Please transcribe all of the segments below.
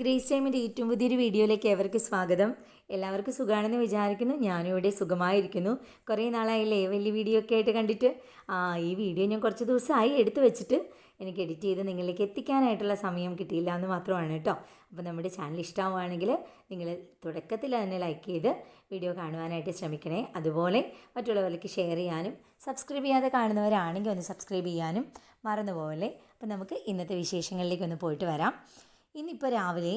Grace ടൈമിന്റെ ഏറ്റവും പുതിയൊരു വീഡിയോയിലേക്ക് ഏവർക്കും സ്വാഗതം. എല്ലാവർക്കും സുഖമാണെന്ന് വിചാരിക്കുന്നു. ഞാനും ഇവിടെ സുഖമായിരിക്കുന്നു. കുറേ നാളായില്ലേ വലിയ വീഡിയോ ഒക്കെ ആയിട്ട് കണ്ടിട്ട്. ആ ഈ വീഡിയോ ഞാൻ കുറച്ച് ദിവസമായി എടുത്തു വെച്ചിട്ട് എനിക്ക് എഡിറ്റ് ചെയ്ത് നിങ്ങളിലേക്ക് എത്തിക്കാനായിട്ടുള്ള സമയം കിട്ടിയില്ല എന്ന് മാത്രമാണ് കേട്ടോ. അപ്പോൾ നമ്മുടെ ചാനൽ ഇഷ്ടമാവുകയാണെങ്കിൽ നിങ്ങൾ തുടക്കത്തിൽ തന്നെ ലൈക്ക് ചെയ്ത് വീഡിയോ കാണുവാനായിട്ട് ശ്രമിക്കണേ. അതുപോലെ മറ്റുള്ളവർക്ക് ഷെയർ ചെയ്യാനും സബ്സ്ക്രൈബ് ചെയ്യാതെ കാണുന്നവരാണെങ്കിൽ ഒന്ന് സബ്സ്ക്രൈബ് ചെയ്യാനും മറന്നുപോലെ അപ്പോൾ നമുക്ക് ഇന്നത്തെ വിശേഷങ്ങളിലേക്ക് ഒന്ന് പോയിട്ട് വരാം. ഇന്നിപ്പോൾ രാവിലെ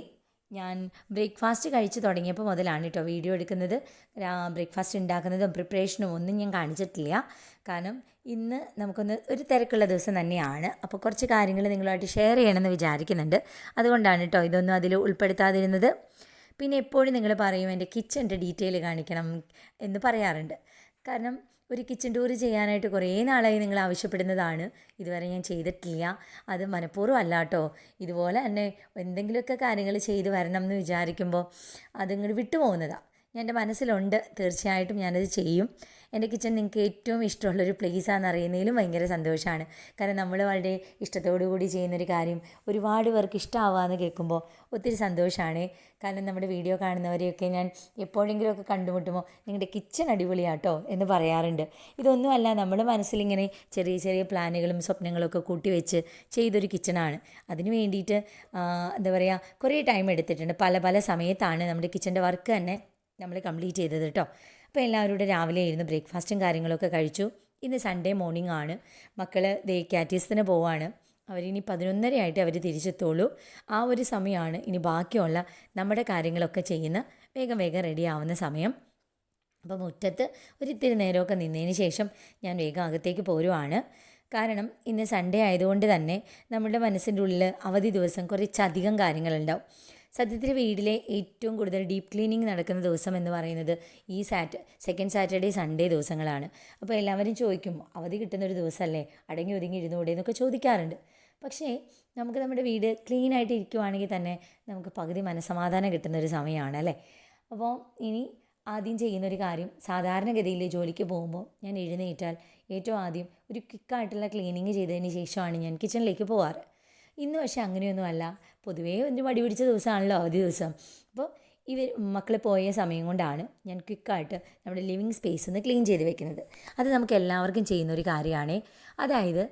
ഞാൻ ബ്രേക്ക്ഫാസ്റ്റ് കഴിച്ച് തുടങ്ങിയപ്പോൾ മുതലാണ് കേട്ടോ വീഡിയോ എടുക്കുന്നത്. ബ്രേക്ക്ഫാസ്റ്റ് ഉണ്ടാക്കുന്നതും പ്രിപ്പറേഷനും ഒന്നും ഞാൻ കാണിച്ചിട്ടില്ല. കാരണം ഇന്ന് നമുക്കൊന്ന് ഒരു തിരക്കുള്ള ദിവസം തന്നെയാണ്. അപ്പോൾ കുറച്ച് കാര്യങ്ങൾ നിങ്ങളുമായിട്ട് ഷെയർ ചെയ്യണമെന്ന് വിചാരിക്കുന്നുണ്ട്. അതുകൊണ്ടാണ് കേട്ടോ ഇതൊന്നും അതിൽ ഉൾപ്പെടുത്താതിരുന്നത്. പിന്നെ എപ്പോഴും നിങ്ങൾ പറയും എന്റെ കിച്ചന്റെ ഡീറ്റെയിൽ കാണിക്കണം എന്ന് പറയാറുണ്ട്. കാരണം ഒരു കിച്ചൺ ടൂർ ചെയ്യാനായിട്ട് കുറേ നാളായി നിങ്ങൾ ആവശ്യപ്പെടുന്നതാണ്. ഇതുവരെ ഞാൻ ചെയ്തിട്ടില്ല. അത് മനഃപൂർവം അല്ല കേട്ടോ ഇതുപോലെ തന്നെ എന്തെങ്കിലുമൊക്കെ കാര്യങ്ങൾ ചെയ്ത് വരണം എന്ന് വിചാരിക്കുമ്പോൾ അതിങ്ങോട്ട് വിട്ടുപോകുന്നതാണ് എന്റെ മനസ്സിലുണ്ട്. തീർച്ചയായിട്ടും ഞാനത് ചെയ്യും. എന്റെ കിച്ചൺ നിങ്ങൾക്ക് ഏറ്റവും ഇഷ്ടമുള്ളൊരു പ്ലേസാണെന്ന് അറിയുന്നതിലും ഭയങ്കര സന്തോഷമാണ്. കാരണം നമ്മൾ വളരെ ഇഷ്ടത്തോടു കൂടി ചെയ്യുന്നൊരു കാര്യം ഒരുപാട് പേർക്ക് ഇഷ്ടമാവാന്ന് കേൾക്കുമ്പോൾ ഒത്തിരി സന്തോഷമാണ്. കാരണം നമ്മുടെ വീഡിയോ കാണുന്നവരെയൊക്കെ ഞാൻ എപ്പോഴെങ്കിലുമൊക്കെ കണ്ടുമുട്ടുമ്പോൾ നിങ്ങളുടെ കിച്ചൺ അടിപൊളിയാട്ടോ എന്ന് പറയാറുണ്ട്. ഇതൊന്നുമല്ല നമ്മുടെ മനസ്സിലിങ്ങനെ ചെറിയ ചെറിയ പ്ലാനുകളും സ്വപ്നങ്ങളൊക്കെ കൂട്ടി വെച്ച് ചെയ്തൊരു കിച്ചണാണ് അതിന് വേണ്ടിയിട്ട് എന്താ പറയുക കുറേ ടൈം എടുത്തിട്ടുണ്ട്. പല പല സമയത്താണ് നമ്മുടെ കിച്ചന്റെ വർക്ക് തന്നെ നമ്മൾ കംപ്ലീറ്റ് ചെയ്തത് കേട്ടോ അപ്പോൾ എല്ലാവരുടെ രാവിലെ ഇരുന്ന് ബ്രേക്ക്ഫാസ്റ്റും കാര്യങ്ങളൊക്കെ കഴിച്ചു. ഇന്ന് സൺഡേ മോർണിംഗ് ആണ്. മക്കൾ ദേ കാറ്റീസത്തിന് പോവാണ്. അവരിനി പതിനൊന്നരയായിട്ട് അവർ തിരിച്ചെത്തുള്ളൂ. ആ ഒരു സമയമാണ് ഇനി ബാക്കിയുള്ള നമ്മുടെ കാര്യങ്ങളൊക്കെ ചെയ്യുന്ന വേഗം വേഗം റെഡി ആവുന്ന സമയം. അപ്പോൾ മുറ്റത്ത് ഒരിത്തിരി നേരമൊക്കെ നിന്നതിന് ശേഷം ഞാൻ വേഗം അകത്തേക്ക് പോരുവാണ്. കാരണം ഇന്ന് സൺഡേ ആയതുകൊണ്ട് തന്നെ നമ്മുടെ മനസ്സിന്റെ ഉള്ളിൽ അവധി ദിവസം കുറച്ചധികം കാര്യങ്ങളുണ്ടാവും. സത്യത്തിൽ വീട്ടിലെ ഏറ്റവും കൂടുതൽ ഡീപ്പ് ക്ലീനിങ് നടക്കുന്ന ദിവസം എന്ന് പറയുന്നത് ഈ സാറ്റ് സെക്കൻഡ് സാറ്റർഡേ സൺഡേ ദിവസങ്ങളാണ്. അപ്പോൾ എല്ലാവരും ചോദിക്കും അവധി കിട്ടുന്ന ഒരു ദിവസമല്ലേ അടങ്ങി ഒതുങ്ങി ഇരുന്നുകൂടെ എന്നൊക്കെ ചോദിക്കാറുണ്ട്. പക്ഷേ നമുക്ക് നമ്മുടെ വീട് ക്ലീൻ ആയിട്ട് ഇരിക്കുവാണെങ്കിൽ തന്നെ നമുക്ക് പകുതി മനസ്സമാധാനം കിട്ടുന്ന ഒരു സമയമാണ് അല്ലേ? അപ്പോൾ ഇനി ആദ്യം ചെയ്യുന്നൊരു കാര്യം സാധാരണഗതിയിൽ ജോലിക്ക് പോകുമ്പോൾ ഞാൻ എഴുന്നേറ്റാൽ ഏറ്റവും ആദ്യം ഒരു ക്വിക്കായിട്ടുള്ള ക്ലീനിങ് ചെയ്തതിന് ശേഷമാണ് ഞാൻ കിച്ചണിലേക്ക് പോവാറ്. ഇന്ന് പക്ഷേ അങ്ങനെയൊന്നും അല്ല. പൊതുവേ ഒരു മടി പിടിച്ച ദിവസമാണല്ലോ അവധി ദിവസം. അപ്പോൾ ഇവർ മക്കൾ പോയ സമയം കൊണ്ടാണ് ഞാൻ ക്വിക്കായിട്ട് നമ്മുടെ ലിവിങ് സ്പേസ് ഒന്ന് ക്ലീൻ ചെയ്ത് വെക്കുന്നത്. അത് നമുക്ക് എല്ലാവർക്കും ചെയ്യുന്ന ഒരു കാര്യമാണ്. അതായത്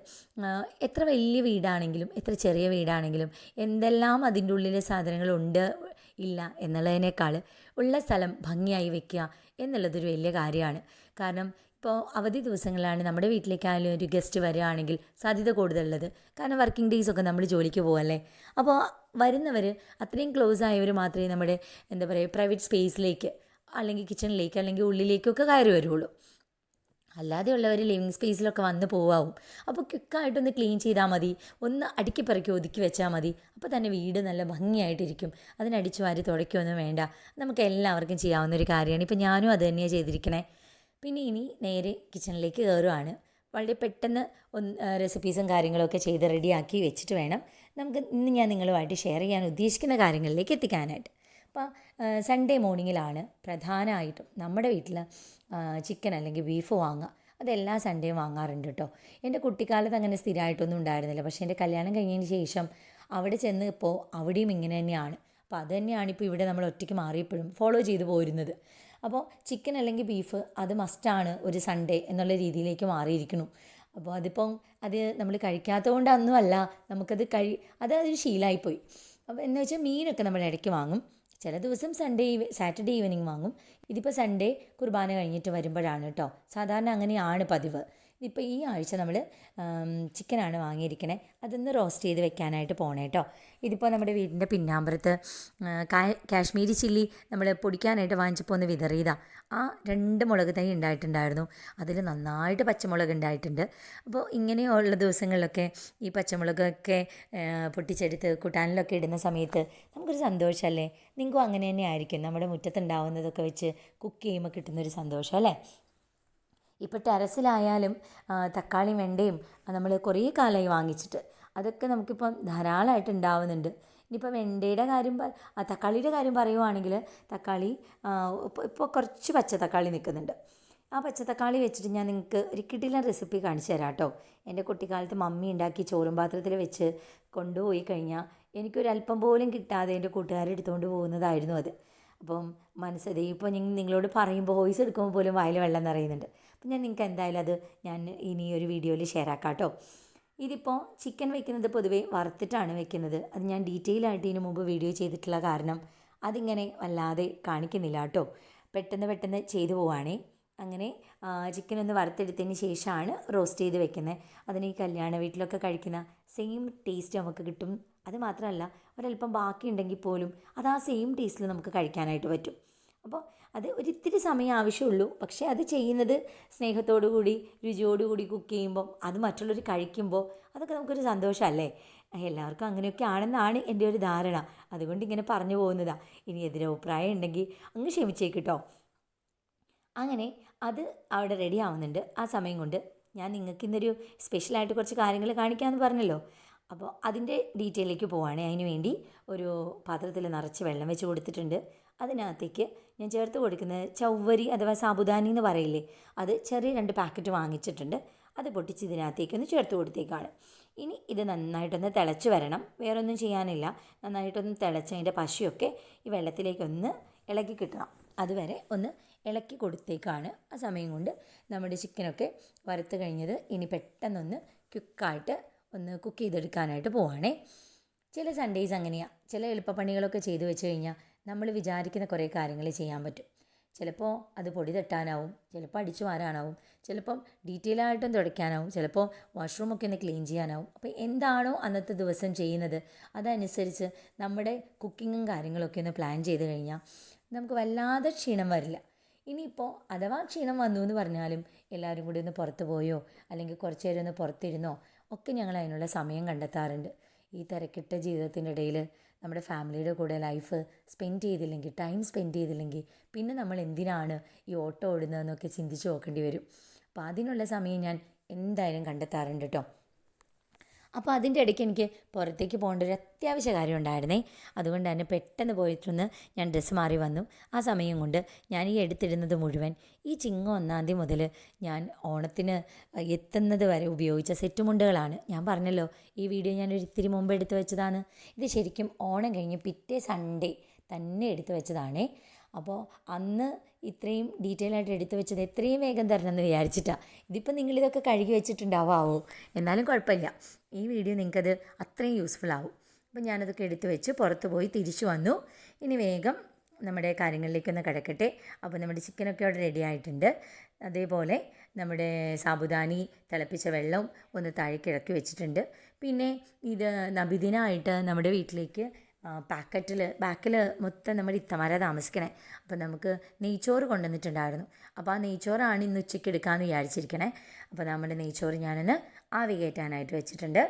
എത്ര വലിയ വീടാണെങ്കിലും എത്ര ചെറിയ വീടാണെങ്കിലും എന്തെല്ലാം അതിന്റെ ഉള്ളിലെ സാധനങ്ങളുണ്ട് ഇല്ല എന്നുള്ളതിനേക്കാൾ ഉള്ള സ്ഥലം ഭംഗിയായി വെക്കുക എന്നുള്ളതൊരു വലിയ കാര്യമാണ്. കാരണം ഇപ്പോൾ അവധി ദിവസങ്ങളിലാണ് നമ്മുടെ വീട്ടിലേക്കായാലും ഒരു ഗസ്റ്റ് വരികയാണെങ്കിൽ സാധ്യത കൂടുതലുള്ളത്. കാരണം വർക്കിംഗ് ഡേയ്സ് ഒക്കെ നമ്മൾ ജോലിക്ക് പോകല്ലേ അപ്പോൾ വരുന്നവർ അത്രയും ക്ലോസ് ആയവർ മാത്രമേ നമ്മുടെ എന്താ പറയുക പ്രൈവറ്റ് സ്പേസിലേക്ക് അല്ലെങ്കിൽ കിച്ചണിലേക്ക് അല്ലെങ്കിൽ ഉള്ളിലേക്കൊക്കെ കയറി വരുള്ളൂ. അല്ലാതെയുള്ളവർ ലിവിങ് സ്പേസിലൊക്കെ വന്ന് പോവാവും. അപ്പോൾ ക്വിക്കായിട്ടൊന്ന് ക്ലീൻ ചെയ്താൽ മതി. ഒന്ന് അടുക്കി പറക്കി ഒതുക്കി വെച്ചാൽ മതി. അപ്പോൾ തന്നെ വീട് നല്ല ഭംഗിയായിട്ടിരിക്കും. അതിനടിച്ചു വാരി തുടയ്ക്കൊന്നും വേണ്ട. നമുക്ക് എല്ലാവർക്കും ചെയ്യാവുന്ന ഒരു കാര്യമാണ്. ഇപ്പോൾ ഞാനും അത് തന്നെയാണ് ചെയ്തിരിക്കണേ. പിന്നെ ഇനി നേരെ കിച്ചണിലേക്ക് കയറുവാണ്. വളരെ പെട്ടെന്ന് ഒന്ന് റെസിപ്പീസും കാര്യങ്ങളൊക്കെ ചെയ്ത് റെഡിയാക്കി വെച്ചിട്ട് വേണം നമുക്ക് ഇന്ന് ഞാൻ നിങ്ങളുമായിട്ട് ഷെയർ ചെയ്യാൻ ഉദ്ദേശിക്കുന്ന കാര്യങ്ങളിലേക്ക് എത്തിക്കാനായിട്ട്. അപ്പോൾ സൺഡേ മോർണിംഗിലാണ് പ്രധാനമായിട്ടും നമ്മുടെ വീട്ടിൽ ചിക്കൻ അല്ലെങ്കിൽ ബീഫ് വാങ്ങുക. അതെല്ലാ സൺഡേയും വാങ്ങാറുണ്ട് കേട്ടോ. എന്റെ കുട്ടിക്കാലത്ത് അങ്ങനെ സ്ഥിരമായിട്ടൊന്നും ഉണ്ടായിരുന്നില്ല. പക്ഷേ എന്റെ കല്യാണം കഴിഞ്ഞതിന് ശേഷം അവിടെ ചെന്ന് ഇപ്പോൾ അവിടെയും ഇങ്ങനെ തന്നെയാണ്. അപ്പോൾ അത് തന്നെയാണ് ഇപ്പോൾ ഇവിടെ നമ്മൾ ഒറ്റയ്ക്ക് മാറിയപ്പോഴും ഫോളോ ചെയ്തു പോരുന്നത്. അപ്പോൾ ചിക്കൻ അല്ലെങ്കിൽ ബീഫ് അത് മസ്റ്റാണ് ഒരു സൺഡേ എന്നുള്ള രീതിയിലേക്ക് മാറിയിരിക്കുന്നു. അപ്പോൾ അതിപ്പം അത് നമ്മൾ കഴിക്കാത്തത് അന്നുമല്ല നമുക്കത് കഴി അത് അതൊരു ശീലമായിപ്പോയി അപ്പോൾ എന്ന് വെച്ചാൽ മീനൊക്കെ നമ്മൾ ഇടയ്ക്ക് വാങ്ങും. ചില ദിവസം സൺഡേ സാറ്റർഡേ ഈവനിങ് വാങ്ങും. ഇതിപ്പോൾ സൺഡേ കുർബാന കഴിഞ്ഞിട്ട് വരുമ്പോഴാണ് കേട്ടോ സാധാരണ അങ്ങനെയാണ് പതിവ്. ഇതിപ്പോൾ ഈ ആഴ്ച നമ്മൾ ചിക്കനാണ് വാങ്ങിയിരിക്കണേ. അതൊന്ന് റോസ്റ്റ് ചെയ്ത് വെക്കാനായിട്ട് പോകണേ കേട്ടോ ഇതിപ്പോൾ നമ്മുടെ വീടിന്റെ പിന്നാമ്പുറത്ത് കാശ്മീരി ചില്ലി നമ്മൾ പൊടിക്കാനായിട്ട് വാങ്ങിച്ചപ്പോൾ ഒന്ന് വിതറിയതാണ് ആ രണ്ട് മുളക് തൈ ഉണ്ടായിട്ടുണ്ടായിരുന്നു. അതിൽ നന്നായിട്ട് പച്ചമുളക് ഉണ്ടായിട്ടുണ്ട്. അപ്പോൾ ഇങ്ങനെയുള്ള ദിവസങ്ങളിലൊക്കെ ഈ പച്ചമുളകൊക്കെ പൊട്ടിച്ചെടുത്ത് കൂട്ടാനിലൊക്കെ ഇടുന്ന സമയത്ത് നമുക്കൊരു സന്തോഷമല്ലേ നിങ്ങൾക്കും അങ്ങനെ തന്നെ ആയിരിക്കും. നമ്മുടെ മുറ്റത്തുണ്ടാവുന്നതൊക്കെ വെച്ച് കുക്ക് ചെയ്യുമ്പോൾ കിട്ടുന്നൊരു സന്തോഷം അല്ലേ? ഇപ്പോൾ ടെറസിലായാലും തക്കാളി വെണ്ടയും നമ്മൾ കുറേ കാലമായി വാങ്ങിച്ചിട്ട്. അതൊക്കെ നമുക്കിപ്പം ധാരാളമായിട്ട് ഉണ്ടാവുന്നുണ്ട് ഇനിയിപ്പോൾ വെണ്ടയുടെ കാര്യം തക്കാളിയുടെ കാര്യം പറയുവാണെങ്കിൽ തക്കാളി ഇപ്പോൾ കുറച്ച് പച്ച തക്കാളി നിൽക്കുന്നുണ്ട് ആ പച്ചത്തക്കാളി വെച്ചിട്ട് ഞാൻ നിങ്ങൾക്ക് ഒരു കിടിലൻ റെസിപ്പി കാണിച്ചു തരാം കേട്ടോ എന്റെ കുട്ടിക്കാലത്ത് മമ്മി ഉണ്ടാക്കി ചോറും പാത്രത്തിൽ വെച്ച് കൊണ്ടുപോയി കഴിഞ്ഞാൽ എനിക്കൊരല്പം പോലും കിട്ടാതെ എന്റെ കൂട്ടുകാരെടുത്തുകൊണ്ട് പോകുന്നതായിരുന്നു അത്. അപ്പം മനസ്സത് ഇപ്പോൾ നിങ്ങളോട് പറയുമ്പോൾ വോയിസ് എടുക്കുമ്പോൾ പോലും വായിൽ വെള്ളം നിറയുന്നുണ്ട്. അപ്പം ഞാൻ നിങ്ങൾക്ക് എന്തായാലും അത് ഞാൻ ഇനി ഒരു വീഡിയോയിൽ ഷെയർ ആക്കാം കേട്ടോ ഇതിപ്പോൾ ചിക്കൻ വെക്കുന്നത് പൊതുവേ വറുത്തിട്ടാണ് വെക്കുന്നത്. അത് ഞാൻ ഡീറ്റെയിൽ ആയിട്ട് ഇതിനു മുമ്പ് വീഡിയോ ചെയ്തിട്ടുള്ള കാരണം അതിങ്ങനെ വല്ലാതെ കാണിക്കുന്നില്ല കേട്ടോ. പെട്ടെന്ന് പെട്ടെന്ന് ചെയ്തു പോവാണേ. അങ്ങനെ ചിക്കൻ ഒന്ന് വറുത്തെടുത്തതിന് ശേഷമാണ് റോസ്റ്റ് ചെയ്ത് വെക്കുന്നത്. അതിന് ഈ കല്യാണ വീട്ടിലൊക്കെ കഴിക്കുന്ന സെയിം ടേസ്റ്റ് നമുക്ക് കിട്ടും. അത് മാത്രമല്ല ഒരല്പം ബാക്കിയുണ്ടെങ്കിൽ പോലും അത് ആ സെയിം ടേസ്റ്റിൽ നമുക്ക് കഴിക്കാനായിട്ട് പറ്റും. അപ്പോൾ അത് ഒരിത്തിരി സമയം ആവശ്യമുള്ളൂ. പക്ഷേ അത് ചെയ്യുന്നത് സ്നേഹത്തോടു കൂടി രുചിയോടു കൂടി കുക്ക് ചെയ്യുമ്പോൾ അത് മറ്റുള്ളവർ കഴിക്കുമ്പോൾ അതൊക്കെ നമുക്കൊരു സന്തോഷമല്ലേ? എല്ലാവർക്കും അങ്ങനെയൊക്കെ ആണെന്നാണ് എന്റെ ഒരു ധാരണ. അതുകൊണ്ട് ഇങ്ങനെ പറഞ്ഞു പോകുന്നതാണ് ഇനി എതിരഭിപ്രായം ഉണ്ടെങ്കിൽ അങ്ങ് ക്ഷമിച്ചേക്കിട്ടോ അങ്ങനെ അത് അവിടെ റെഡി ആവുന്നുണ്ട്. ആ സമയം കൊണ്ട് ഞാൻ നിങ്ങൾക്ക് ഇന്നൊരു സ്പെഷ്യലായിട്ട് കുറച്ച് കാര്യങ്ങൾ കാണിക്കാമെന്ന് പറഞ്ഞല്ലോ. അപ്പോൾ അതിന്റെ ഡീറ്റെയിലേക്ക് പോവുകയാണെങ്കിൽ അതിനുവേണ്ടി ഒരു പാത്രത്തിൽ നിറച്ച് വെള്ളം വെച്ച് കൊടുത്തിട്ടുണ്ട്. അതിനകത്തേക്ക് ഞാൻ ചേർത്ത് കൊടുക്കുന്നത് ചവ്വരി അഥവാ സാബുദാനി എന്ന് പറയില്ലേ? അത് ചെറിയ രണ്ട് പാക്കറ്റ് വാങ്ങിച്ചിട്ടുണ്ട്. അത് പൊട്ടിച്ച് ഇതിനകത്തേക്കൊന്ന് ചേർത്ത് കൊടുത്തേക്കാണ്. ഇനി ഇത് നന്നായിട്ടൊന്ന് തിളച്ച് വരണം. വേറൊന്നും ചെയ്യാനില്ല. നന്നായിട്ടൊന്ന് തിളച്ച് അതിന്റെ പശയൊക്കെ ഈ വെള്ളത്തിലേക്കൊന്ന് ഇളക്കി കിട്ടണം. അതുവരെ ഒന്ന് ഇളക്കി കൊടുത്തേക്കാണ്. ആ സമയം കൊണ്ട് നമ്മുടെ ചിക്കനൊക്കെ വറുത്ത് കഴിഞ്ഞത് ഇനി പെട്ടെന്നൊന്ന് ക്വിക്കായിട്ട് ഒന്ന് കുക്ക് ചെയ്തെടുക്കാനായിട്ട് പോവാണേ. ചില സൺഡേയ്സ് അങ്ങനെയാണ് ചില എളുപ്പപ്പണികളൊക്കെ ചെയ്തു വെച്ച് കഴിഞ്ഞാൽ നമ്മൾ വിചാരിക്കുന്ന കുറേ കാര്യങ്ങൾ ചെയ്യാൻ പറ്റും. ചിലപ്പോൾ അത് പൊടി തട്ടാനാവും ചിലപ്പോൾ അടിച്ചു മാറാനാവും ചിലപ്പം ഡീറ്റെയിൽ ആയിട്ടും തുടയ്ക്കാനാവും ചിലപ്പോൾ വാഷ്റൂമൊക്കെ ഒന്ന് ക്ലീൻ ചെയ്യാനാവും. അപ്പോൾ എന്താണോ അന്നത്തെ ദിവസം ചെയ്യുന്നത് അതനുസരിച്ച് നമ്മുടെ കുക്കിങ്ങും കാര്യങ്ങളൊക്കെ ഒന്ന് പ്ലാൻ ചെയ്ത് കഴിഞ്ഞാൽ നമുക്ക് വല്ലാതെ ക്ഷീണം വരില്ല. ഇനിയിപ്പോൾ അഥവാ ക്ഷീണം വന്നു എന്ന് പറഞ്ഞാലും എല്ലാവരും കൂടി ഒന്ന് പുറത്ത് പോയോ അല്ലെങ്കിൽ കുറച്ച് നേരം ഒന്ന് പുറത്തിരുന്നോ ഒക്കെ ഞങ്ങൾ അതിനുള്ള സമയം കണ്ടെത്താറുണ്ട്. ഈ തിരക്കിട്ട ജീവിതത്തിന്റെ ഇടയിൽ നമ്മുടെ ഫാമിലിയുടെ കൂടെ ലൈഫ് സ്പെൻഡ് ചെയ്തില്ലെങ്കിൽ ടൈം സ്പെൻഡ് ചെയ്തില്ലെങ്കിൽ പിന്നെ നമ്മൾ എന്തിനാണ് ഈ ഓട്ടോ ഓടുന്നതെന്നൊക്കെ ചിന്തിച്ച് നോക്കേണ്ടി വരും. അപ്പോൾ അതിനുള്ള സമയം ഞാൻ എന്തായാലും കണ്ടെത്താറുണ്ട് കേട്ടോ അപ്പോൾ അതിന്റെ ഇടയ്ക്ക് എനിക്ക് പുറത്തേക്ക് പോകേണ്ട ഒരു അത്യാവശ്യ കാര്യം ഉണ്ടായിരുന്നേ. അതുകൊണ്ട് തന്നെ പെട്ടെന്ന് പോയിട്ടൊന്ന് ഞാൻ ഡ്രസ്സ് മാറി വന്നു. ആ സമയം കൊണ്ട് ഞാൻ ഈ എടുത്തിടുന്നത് മുഴുവൻ ഈ ചിങ്ങ ഒന്നാം തീയതി മുതൽ ഞാൻ ഓണത്തിന് എത്തുന്നത് വരെ ഉപയോഗിച്ച സെറ്റ് മുണ്ടുകളാണ് ഞാൻ പറഞ്ഞല്ലോ ഈ വീഡിയോ ഞാൻ ഒരു ഇത്തിരി മുമ്പ് എടുത്തു വെച്ചതാണ്. ഇത് ശരിക്കും ഓണം കഴിഞ്ഞ് പിറ്റേ സൺഡേ തന്നെ എടുത്തു വെച്ചതാണേ. അപ്പോൾ അന്ന് ഇത്രയും ഡീറ്റെയിൽ ആയിട്ട് എടുത്തു വെച്ചത് എത്രയും വേഗം തരണം എന്ന് വിചാരിച്ചിട്ടാണ് ഇതിപ്പോൾ നിങ്ങളിതൊക്കെ കഴുകി വെച്ചിട്ടുണ്ടാവാമോ എന്നാലും കുഴപ്പമില്ല. ഈ വീഡിയോ നിങ്ങൾക്കത് അത്രയും യൂസ്ഫുൾ ആവും. അപ്പം ഞാനതൊക്കെ എടുത്തു വെച്ച് പുറത്ത് പോയി തിരിച്ചു വന്നു. ഇനി വേഗം നമ്മുടെ കാര്യങ്ങളിലേക്കൊന്ന് കിടക്കട്ടെ. അപ്പോൾ നമ്മുടെ ചിക്കനൊക്കെ അവിടെ റെഡി ആയിട്ടുണ്ട്. അതേപോലെ നമ്മുടെ സാബുദാനി തിളപ്പിച്ച വെള്ളം ഒന്ന് താഴേക്ക് ഇറക്കി വെച്ചിട്ടുണ്ട്. പിന്നെ ഇത് നബിദിനായിട്ട് നമ്മുടെ വീട്ടിലേക്ക് പാക്കറ്റിൽ ബാക്കിൽ മൊത്തം നമ്മുടെ ഇത്തമാര താമസിക്കണേ. അപ്പോൾ നമുക്ക് നെയ്ച്ചോറ് കൊണ്ടുവന്നിട്ടുണ്ടായിരുന്നു. അപ്പോൾ ആ നെയ്ച്ചോറാണ് ഇന്ന് ഉച്ചയ്ക്ക് എടുക്കാമെന്ന് വിചാരിച്ചിരിക്കണേ. അപ്പോൾ നമ്മുടെ നെയ്ച്ചോറ് ഞാനൊന്ന് ആവി കയറ്റാനായിട്ട് വെച്ചിട്ടുണ്ട്.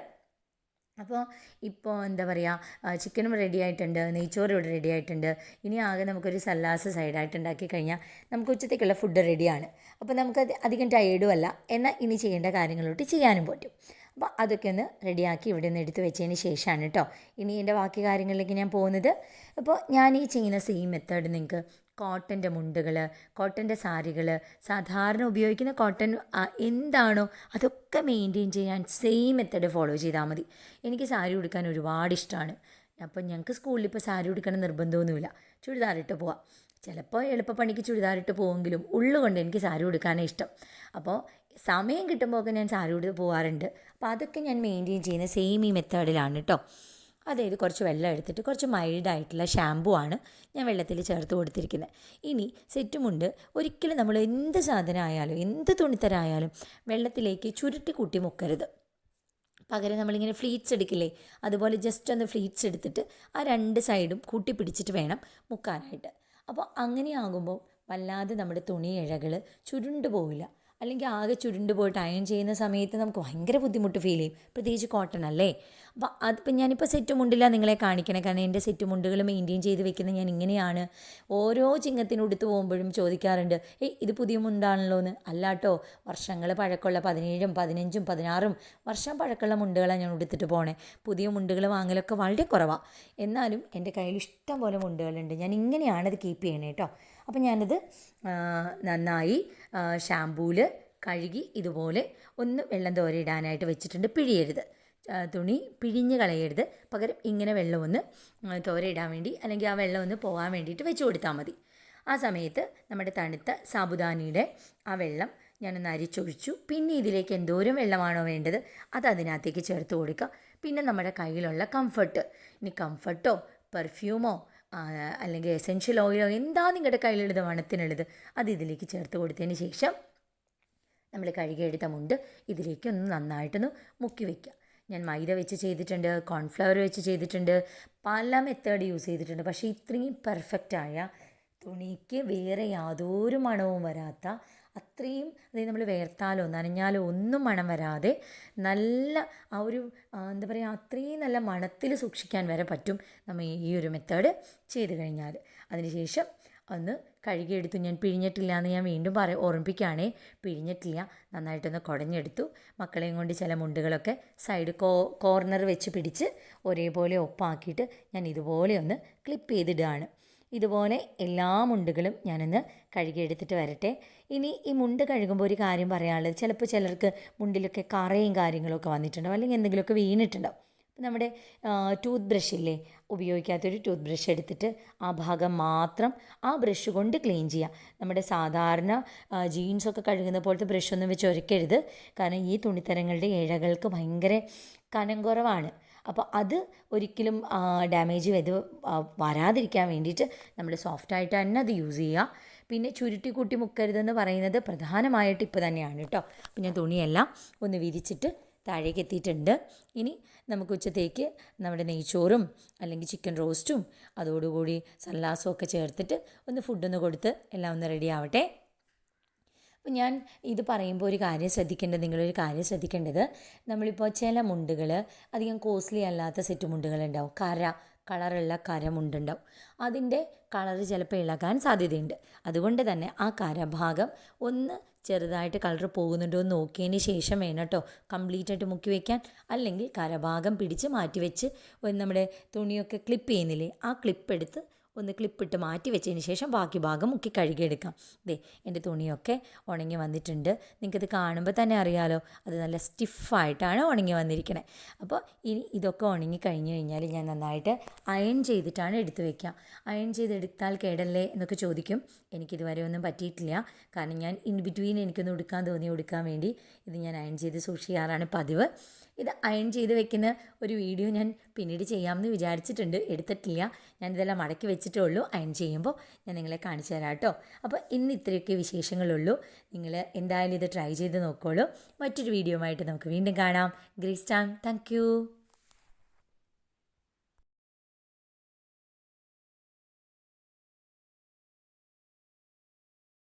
അപ്പോൾ ഇപ്പോൾ എന്താ പറയുക ചിക്കനും റെഡി ആയിട്ടുണ്ട് നെയ്ച്ചോറ് ഇവിടെ റെഡി ആയിട്ടുണ്ട്. ഇനി ആകെ നമുക്കൊരു സല്ലാസ് സൈഡായിട്ട് ഉണ്ടാക്കി കഴിഞ്ഞാൽ നമുക്ക് ഉച്ചത്തേക്കുള്ള ഫുഡ് റെഡിയാണ് അപ്പോൾ നമുക്ക് അധികം ടയേർഡും അല്ല. എന്നാൽ ഇനി ചെയ്യേണ്ട കാര്യങ്ങളോട്ട് ചെയ്യാനും പറ്റും. അപ്പോൾ അതൊക്കെ ഒന്ന് റെഡിയാക്കി ഇവിടെ നിന്ന് എടുത്ത് വെച്ചതിന് ശേഷമാണ് കേട്ടോ. ഇനി എന്റെ ബാക്കി കാര്യങ്ങളിലേക്ക് ഞാൻ പോകുന്നത്. അപ്പോൾ ഞാൻ ഈ ചെയ്യുന്ന സെയിം മെത്തേഡ് നിങ്ങൾക്ക് കോട്ടന്റെ മുണ്ടുകൾ കോട്ടന്റെ സാരികൾ സാധാരണ ഉപയോഗിക്കുന്ന കോട്ടൺ എന്താണോ അതൊക്കെ മെയിന്റെയിൻ ചെയ്യാൻ സെയിം മെത്തേഡ് ഫോളോ ചെയ്താൽ മതി. എനിക്ക് സാരി ഉടുക്കാൻ ഒരുപാട് ഇഷ്ടമാണ്. അപ്പം ഞങ്ങൾക്ക് സ്കൂളിൽ ഇപ്പോൾ സാരി ഉടുക്കണം നിർബന്ധമൊന്നുമില്ല. ചുരിദാറിട്ട് പോവാം. ചിലപ്പോൾ എളുപ്പപ്പണിക്ക് ചുരിദാറിട്ട് പോവെങ്കിലും ഉള്ളുകൊണ്ട് എനിക്ക് സാരി ഉടുക്കാനേ ഇഷ്ടം. അപ്പോൾ സമയം കിട്ടുമ്പോൾ ഒക്കെ ഞാൻ ഉടുത്ത് പോകാറുണ്ട് അപ്പോൾ അതൊക്കെ ഞാൻ മെയിന്റെയിൻ ചെയ്യുന്ന സെയിം ഈ മെത്തേഡിലാണ് കേട്ടോ അതായത് കുറച്ച് വെള്ളം എടുത്തിട്ട് കുറച്ച് മൈൽഡായിട്ടുള്ള ഷാമ്പു ആണ് ഞാൻ വെള്ളത്തിൽ ചേർത്ത് കൊടുത്തിരിക്കുന്നത് ഇനി സെറ്റുമുണ്ട് ഒരിക്കലും നമ്മൾ എന്ത് സാധനമായാലും എന്ത് തുണിത്തരായാലും വെള്ളത്തിലേക്ക് ചുരുട്ടി കൂട്ടി മുക്കരുത്. പകരം നമ്മളിങ്ങനെ ഫ്ലീറ്റ്സ് എടുക്കില്ലേ? അതുപോലെ ജസ്റ്റ് ഒന്ന് ഫ്ലീറ്റ്സ് എടുത്തിട്ട് ആ രണ്ട് സൈഡും കൂട്ടി പിടിച്ചിട്ട് വേണം മുക്കാനായിട്ട്. അപ്പോൾ അങ്ങനെയാകുമ്പോൾ വല്ലാതെ നമ്മുടെ തുണി ഇഴകൾ ചുരുണ്ടു പോവില്ല. അല്ലെങ്കിൽ ആകെ ചുരുണ്ട് പോയിട്ട് അയൺ ചെയ്യുന്ന സമയത്ത് നമുക്ക് ഭയങ്കര ബുദ്ധിമുട്ട് ഫീൽ ചെയ്യും. പ്രത്യേകിച്ച് കോട്ടൺ അല്ലേ? അപ്പോൾ അതിപ്പോൾ ഞാനിപ്പോൾ സെറ്റ് മുണ്ടില്ല നിങ്ങളെ കാണിക്കണേ. കാരണം എന്റെ സെറ്റ് മുണ്ടുകൾ മെയിന്റെയിൻ ചെയ്ത് വെക്കുന്നത് ഞാൻ ഇങ്ങനെയാണ്. ഓരോ ചിങ്ങത്തിനുടുത്ത് പോകുമ്പോഴും ചോദിക്കാറുണ്ട് ഏയ് ഇത് പുതിയ മുണ്ടാണല്ലോ എന്ന് അല്ലാട്ടോ വർഷങ്ങൾ പഴക്കമുള്ള പതിനേഴും പതിനഞ്ചും പതിനാറും വർഷം പഴക്കമുള്ള മുണ്ടുകളാണ് ഞാൻ ഉടുത്തിട്ട് പോണേ. പുതിയ മുണ്ടുകൾ വാങ്ങലൊക്കെ വളരെ കുറവാണ് എന്നാലും എന്റെ കയ്യിൽ ഇഷ്ടം പോലെ മുണ്ടുകളുണ്ട്. ഞാൻ ഇങ്ങനെയാണ് അത് കീപ്പ് ചെയ്യണേ കേട്ടോ അപ്പോൾ ഞാനത് നന്നായി ഷാമ്പൂവിൽ കഴുകി ഇതുപോലെ ഒന്ന് വെള്ളം തോരയിടാനായിട്ട് വെച്ചിട്ടുണ്ട്. പിഴിയരുത്. തുണി പിഴിഞ്ഞ് കളയരുത്. പകരം ഇങ്ങനെ വെള്ളം ഒന്ന് തോരയിടാൻ വേണ്ടി അല്ലെങ്കിൽ ആ വെള്ളം ഒന്ന് പോകാൻ വേണ്ടിയിട്ട് വെച്ച് കൊടുത്താൽ മതി. ആ സമയത്ത് നമ്മുടെ തണുത്ത സാബുദാനിയുടെ ആ വെള്ളം ഞാനൊന്ന് അരിച്ചൊഴിച്ചു. പിന്നെ ഇതിലേക്ക് എന്തോരം വെള്ളമാണോ വേണ്ടത് അത് അതിനകത്തേക്ക് ചേർത്ത് കൊടുക്കുക. പിന്നെ നമ്മുടെ കയ്യിലുള്ള കംഫർട്ട് ഇനി കംഫർട്ടോ പെർഫ്യൂമോ അല്ലെങ്കിൽ എസെൻഷ്യൽ ഓയിലോ എന്താ നിങ്ങളുടെ കയ്യിലുള്ളത് മണത്തിനുള്ളത് അത് ഇതിലേക്ക് ചേർത്ത് കൊടുത്തതിന് ശേഷം നമ്മൾ കഴുകിയെടുത്ത മുണ്ട് ഇതിലേക്ക് ഒന്ന് നന്നായിട്ടൊന്ന് മുക്കി വയ്ക്കുക ഞാൻ മൈദ വെച്ച് ചെയ്തിട്ടുണ്ട് കോൺഫ്ലവർ വെച്ച് ചെയ്തിട്ടുണ്ട് പല മെത്തേഡ് യൂസ് ചെയ്തിട്ടുണ്ട്. പക്ഷേ ഇത്രയും പെർഫെക്റ്റായ തുണിക്ക് വേറെ യാതൊരു മണവും വരാത്ത അത്രയും അതായത് നമ്മൾ വേർത്താലോ നനഞ്ഞാലോ ഒന്നും മണം വരാതെ നല്ല ആ ഒരു എന്താ പറയുക അത്രയും നല്ല മണത്തിൽ സൂക്ഷിക്കാൻ വരെ പറ്റും നമ്മൾ ഈ ഒരു മെത്തേഡ് ചെയ്ത് കഴിഞ്ഞാൽ. അതിനുശേഷം ഒന്ന് കഴുകിയെടുത്തു. ഞാൻ പിഴിഞ്ഞിട്ടില്ല എന്ന് ഞാൻ വീണ്ടും പറ ഓർമ്മിപ്പിക്കുകയാണേ പിഴിഞ്ഞിട്ടില്ല. നന്നായിട്ടൊന്ന് കുടഞ്ഞെടുത്തു. മക്കളെയും കൊണ്ട് ചില മുണ്ടുകളൊക്കെ സൈഡ് കോ കോർണർ വെച്ച് പിടിച്ച് ഒരേപോലെ ഒപ്പാക്കിയിട്ട് ഞാൻ ഇതുപോലെ ഒന്ന് ക്ലിപ്പ് ചെയ്തിടുകയാണ്. ഇതുപോലെ എല്ലാ മുണ്ടുകളും ഞാനൊന്ന് കഴുകിയെടുത്തിട്ട് വരട്ടെ. ഇനി ഈ മുണ്ട് കഴുകുമ്പോൾ ഒരു കാര്യം പറയാനുള്ളത്. ചിലപ്പോൾ ചിലർക്ക് മുണ്ടിലൊക്കെ കറയും കാര്യങ്ങളൊക്കെ വന്നിട്ടുണ്ടാവും. അല്ലെങ്കിൽ എന്തെങ്കിലുമൊക്കെ വീണിട്ടുണ്ടാവും. നമ്മുടെ ടൂത്ത് ബ്രഷ് ഇല്ലേ ഉപയോഗിക്കാത്തൊരു ടൂത്ത് ബ്രഷ് എടുത്തിട്ട് ആ ഭാഗം മാത്രം ആ ബ്രഷ് കൊണ്ട് ക്ലീൻ ചെയ്യുക. നമ്മുടെ സാധാരണ ജീൻസൊക്കെ കഴുകുന്ന പോലത്തെ ബ്രഷൊന്നും വെച്ച് ഒരക്കരുത്. കാരണം ഈ തുണിത്തരങ്ങളുടെ ഇഴകൾക്ക് ഭയങ്കര കനം കുറവാണ്. അപ്പോൾ അത് ഒരിക്കലും ഡാമേജ് ഇത് വരാതിരിക്കാൻ വേണ്ടിയിട്ട് നമ്മൾ സോഫ്റ്റായിട്ട് തന്നെ അത് യൂസ് ചെയ്യുക. പിന്നെ ചുരുട്ടി കൂട്ടി മുക്കരുതെന്ന് പറയുന്നത് പ്രധാനമായിട്ട് ഇപ്പോൾ തന്നെയാണ് കേട്ടോ. പിന്നെ തുണിയെല്ലാം ഒന്ന് വിരിച്ചിട്ട് താഴേക്ക് എത്തിയിട്ടുണ്ട്. ഇനി നമുക്ക് ഉച്ചത്തേക്ക് നമ്മുടെ നെയ്ച്ചോറും അല്ലെങ്കിൽ ചിക്കൻ റോസ്റ്റും അതോടുകൂടി സല്ലാസും ഒക്കെ ചേർത്തിട്ട് ഒന്ന് ഫുഡൊന്ന് കൊടുത്ത് എല്ലാം ഒന്ന് റെഡി ആവട്ടെ. അപ്പോൾ ഞാൻ ഇത് പറയുമ്പോൾ ഒരു കാര്യം ശ്രദ്ധിക്കേണ്ടത് നിങ്ങളൊരു കാര്യം ശ്രദ്ധിക്കേണ്ടത് നമ്മളിപ്പോൾ ചില മുണ്ടുകൾ അധികം കോസ്റ്റ്ലി അല്ലാത്ത സെറ്റ് മുണ്ടുകളുണ്ടാവും. കര കളറുള്ള കര മുണ്ടുണ്ടാവും. അതിന്റെ കളർ ചിലപ്പോൾ ഇളകാൻ സാധ്യതയുണ്ട്. അതുകൊണ്ട് തന്നെ ആ കരഭാഗം ഒന്ന് ചെറുതായിട്ട് കളർ പോകുന്നുണ്ടോ എന്ന് നോക്കിയതിന് ശേഷം വേണം കേട്ടോ കംപ്ലീറ്റ് ആയിട്ട് മുക്കി വയ്ക്കാൻ അല്ലെങ്കിൽ കരഭാഗം പിടിച്ച് മാറ്റി വെച്ച് നമ്മുടെ തുണിയൊക്കെ ക്ലിപ്പ് ചെയ്യുന്നില്ലേ ആ ക്ലിപ്പ് എടുത്ത് ഒന്ന് ക്ലിപ്പിട്ട് മാറ്റി വെച്ചതിന് ശേഷം ബാക്കി ഭാഗം മുക്കി കഴുകിയെടുക്കാം. ദേ എന്റെ തുണിയൊക്കെ ഉണങ്ങി വന്നിട്ടുണ്ട്. നിങ്ങൾക്കത് കാണുമ്പോൾ തന്നെ അറിയാലോ അത് നല്ല സ്റ്റിഫായിട്ടാണ് ഉണങ്ങി വന്നിരിക്കണേ. അപ്പോൾ ഇനി ഇതൊക്കെ ഉണങ്ങി കഴിഞ്ഞ് കഴിഞ്ഞാൽ ഞാൻ നന്നായിട്ട് അയൺ ചെയ്തിട്ടാണ് എടുത്ത് വയ്ക്കുക അയൺ ചെയ്തെടുത്താൽ കേടല്ലേ എന്നൊക്കെ ചോദിക്കും. എനിക്കിതുവരെ ഒന്നും പറ്റിയിട്ടില്ല. കാരണം ഞാൻ ഇൻ ബിറ്റ്വീൻ എനിക്കൊന്ന് ഉടുക്കാൻ തോന്നി ഉടുക്കാൻ വേണ്ടി. ഇത് ഞാൻ അയൺ ചെയ്ത് സൂക്ഷിക്കാറാണ് പതിവ്. ഇത് അയൺ ചെയ്ത് വെക്കുന്ന ഒരു വീഡിയോ ഞാൻ പിന്നീട് ചെയ്യാമെന്ന് വിചാരിച്ചിട്ടുണ്ട്. എടുത്തിട്ടില്ല. ഞാനിതെല്ലാം മടക്കി വെച്ചിട്ടേ ഉള്ളൂ അയൺ ചെയ്യുമ്പോൾ ഞാൻ നിങ്ങളെ കാണിച്ചു തരാം കേട്ടോ. അപ്പോൾ ഇന്ന് ഇത്രയൊക്കെ വിശേഷങ്ങളുള്ളൂ. നിങ്ങൾ എന്തായാലും ഇത് ട്രൈ ചെയ്ത് നോക്കോളൂ മറ്റൊരു വീഡിയോ ആയിട്ട് നമുക്ക് വീണ്ടും കാണാം. Grace time. താങ്ക്